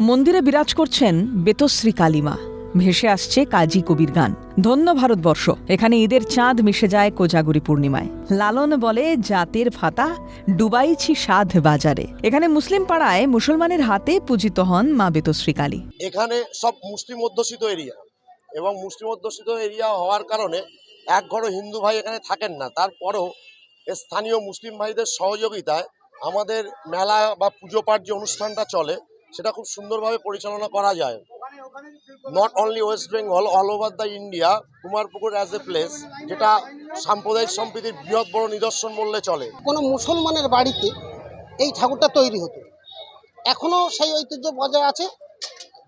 মন্দিরে বিরাজ করছেন বেতশ্রী কালিমা। ভেসে আসছে কাজী কবির গান। ধন্য ভারতবর্ষ। এখানে ঈদের চাঁদ মিশে যায় কোজাগুরি পূর্ণিমায়। লালন বলে জাতের ফাতা, ডুবাইছি সাধ বাজারে। এখানে মুসলিম পাড়ায় মুসলমানের হাতে পূজিত হন মা বেতশ্রী কালী। এখানে সব মুসলিম অধ্যুষিত এরিয়া। এবং মুসলিম অধ্যুষিত এরিয়া হওয়ার কারণে এক ঘরও হিন্দু ভাই এখানে থাকেন না। তারপরেও স্থানীয় মুসলিম ভাইদের সহযোগিতায় আমাদের মেলা বা পুজো পাঠ যে অনুষ্ঠানটা চলে সেটা খুব সুন্দরভাবে পরিচালনা করা যায়। Not only West Bengal all over the India Kumarpukur as a place যেটা সাম্প্রদায়িক সম্প্রীতির বৃহৎ বড় নিদর্শন বললে চলে। কোনো মুসলমানের বাড়িতে এই ঠাকুরটা তৈরি হতো। এখনও সেই ঐতিহ্য বজায় আছে।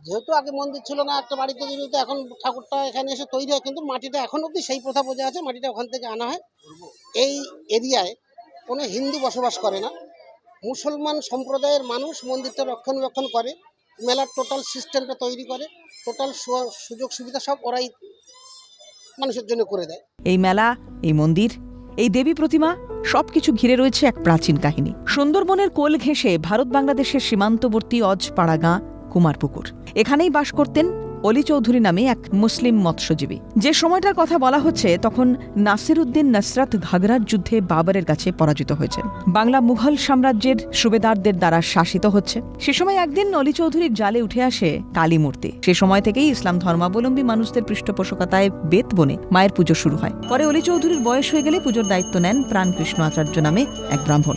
যেহেতু আগে মন্দির ছিল না, একটা বাড়িতে তৈরি হতো, এখন ঠাকুরটা এখানে এসে তৈরি হয়, কিন্তু মাটিটা এখন অবধি সেই প্রথা বজায় আছে, মাটিটা ওখান থেকে আনা হয়। এই এরিয়ায় কোনো হিন্দু বসবাস করে না। মুসলমান সম্প্রদায়ের মানুষ মন্দিরটা রক্ষণাবেক্ষণ করে, মেলার টোটাল সিস্টেমটা তৈরি করে টোটাল সুযোগ সুবিধা সব ওরাই মানুষের জন্য করে দেয়। এই মেলা, এই মন্দির, এই দেবী প্রতিমা, সবকিছু ঘিরে রয়েছে এক প্রাচীন কাহিনী। সুন্দরবনের কোল ঘেঁষে ভারত বাংলাদেশের সীমান্তবর্তী অজপাড়া গাঁ, কুমারপুকুর। এখানেই বাস করতেন অলি চৌধুরী নামে এক মুসলিম মৎস্যজীবী। যে সময়টার কথা বলা হচ্ছে, তখন নাসিরুদ্দিন নসরাত ঘাগরার যুদ্ধে বাবরের কাছে পরাজিত হয়েছেন। বাংলা মুঘল সাম্রাজ্যের সুবেদারদের দ্বারা শাসিত হচ্ছে। সে সময় একদিন অলি চৌধুরীর জালে উঠে আসে কালী মূর্তি। সে সময় থেকেই ইসলাম ধর্মাবলম্বী মানুষদের পৃষ্ঠপোষকতায় বেত বনে মায়ের পুজো শুরু হয়। পরে অলি চৌধুরীর বয়স হয়ে গেলে পুজোর দায়িত্ব নেন প্রাণকৃষ্ণ আচার্য নামে এক ব্রাহ্মণ।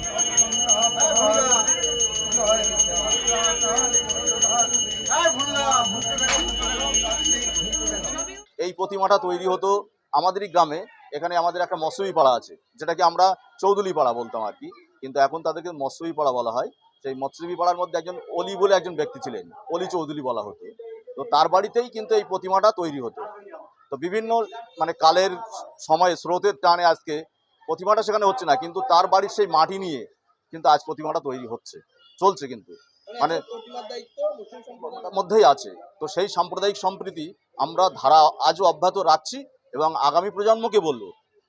এই প্রতিমাটা তৈরি হতো আমাদেরই গ্রামে। এখানে আমাদের একটা মৎস্যই পাড়া আছে যেটাকে আমরা চৌধুরী পাড়া বলতাম আর কি। কিন্তু এখন তাদেরকে মৎস্যই পাড়া বলা হয়। সেই মৎস্যবী পাড়ার মধ্যে একজন অলি বলে একজন ব্যক্তি ছিলেন অলি চৌধুরী বলা হতো। তো তার বাড়িতেই কিন্তু এই প্রতিমাটা তৈরি হতো। তো বিভিন্ন মানে কালের সময় স্রোতের টানে আজকে প্রতিমাটা সেখানে হচ্ছে না কিন্তু তার বাড়ির সেই মাটি নিয়ে কিন্তু আজ প্রতিমাটা তৈরি হচ্ছে চলছে কিন্তু। মানে মধ্যেই আছে। তো সেই সাম্প্রদায়িক সম্প্রীতি আমরা ধারা আজও অব্যাহত রাখছি এবং আগামী প্রজন্মকে বলব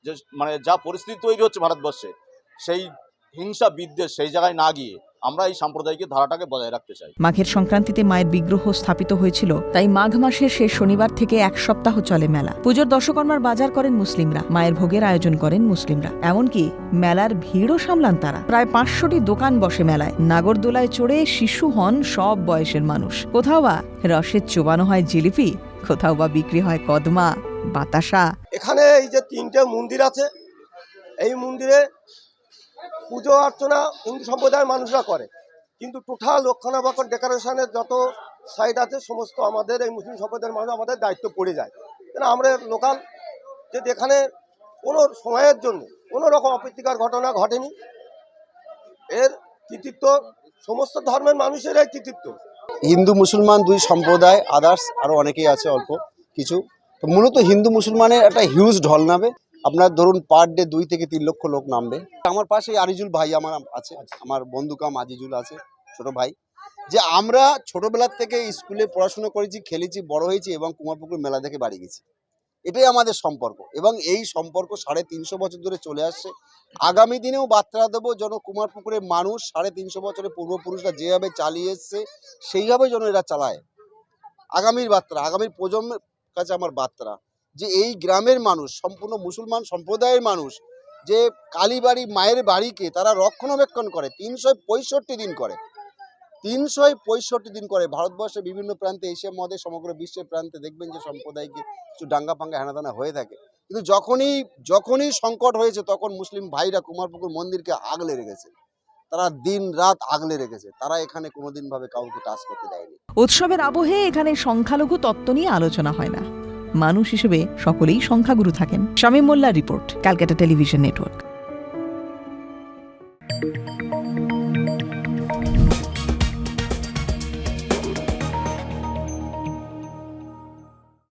যে মানে যা পরিস্থিতি তৈরি হচ্ছে ভারতবর্ষে, সেই হিংসা বিদ্বেষ সেই জায়গায় না গিয়ে আমরা এই সাম্প্রদায়িক ধারাটাকে বজায় রাখতে চাই। মাঘের সংক্রান্তিতে মায়ের বিগ্রহ স্থাপিত হয়েছিল, তাই মাঘ মাসের শেষ শনিবার থেকে এক সপ্তাহ চলে মেলা। পুজোর দশকর্মার বাজার করেন মুসলিমরা, মায়ের ভোগের আয়োজন করেন মুসলিমরা, এমনকি মেলার ভিড়ও সামলান তারা। প্রায় পাঁচশোটি দোকান বসে মেলায়, নাগরদোলায় চড়ে শিশু হন সব বয়সের মানুষ। কোথাও বা রসের চোবানো হয় জিলিপি কোথাও বা বিক্রি হয় কদমা, বাতাসা। এখানে এই যে তিনটে মন্দির আছে, এই মন্দিরে পুজো, অর্চনা হিন্দু সম্প্রদায়ের মানুষরা করে। কিন্তু টোটাল রক্ষণাবেক্ষণ ডেকোরেশনের যত সাইড আছে, সমস্ত আমাদের এই মুসলিম সম্প্রদায়ের মানুষ আমাদের দায়িত্ব পড়ে যায়। কেন আমরা লোকাল? যে এখানে কোনো সময়ের জন্য, কোনো রকম অপ্রীতিকর ঘটনা ঘটেনি, এর কৃতিত্ব, সমস্ত ধর্মের মানুষেরই কৃতিত্ব। হিন্দু মুসলমান দুই সম্প্রদায় আদার্স আরও অনেকেই আছে অল্প কিছু। তো মূলত হিন্দু মুসলমানের একটা হিউজ ঢল নামে। আপনার ধরুন পার ডে দুই থেকে তিন লক্ষ লোক নামবে। আমার পাশে আরিজুল ভাই আমার আছে, আমার বন্ধু কাম আজিজুল আছে, ছোট ভাই। যে আমরা ছোটবেলার থেকে স্কুলে পড়াশোনা করেছি, খেলেছি, বড় হয়েছি এবং কুমারপুকুর মেলা দেখে বাড়ি গেছি। এটাই আমাদের সম্পর্ক। এবং এই সম্পর্ক সাড়ে তিনশো বছর ধরে চলে আসছে। আগামী দিনেও বার্তা দেবো যেন কুমারপুকুরের মানুষ সাড়ে তিনশো বছরের পূর্বপুরুষরা যেভাবে চালিয়ে এসছে, সেইভাবে যেন এরা চালায়। আগামীর বার্তা, আগামীর প্রজন্মের কাছে আমার বার্তা যে এই গ্রামের মানুষ, সম্পূর্ণ মুসলমান সম্প্রদায়ের মানুষ যে কালীবাড়ি মায়ের বাড়িকে তারা রক্ষণাবেক্ষণ করে, তিনশো পঁয়ষট্টি দিন করে। তিনশো পঁয়ষট্টি দিন করে ভারতবর্ষের বিভিন্ন প্রান্তে, এশিয়া মধ্যে সমগ্র বিশ্বের প্রান্তে দেখবেন যে সম্প্রদায়কে কিছু ডাঙ্গা পাঙ্গা হেনাদানা হয়ে থাকে। কিন্তু যখনই যখনই সংকট হয়েছে, তখন মুসলিম ভাইরা কুমারপুকুর মন্দিরকে আগলে রেখেছে। তারা দিন রাত আগলে রেখেছে। তারা এখানে কোনোদিন ভাবে কাউকে টাচ করতে দেয়নি। উৎসবের আবহে এখানে সংখ্যালঘু তত্ত্ব নিয়ে আলোচনা হয় না। মানুষ হিসেবে সকলেই সংখ্যাগুরু থাকেন। শামীম মোল্লার রিপোর্ট, ক্যালকাটা টেলিভিশন নেটওয়ার্ক।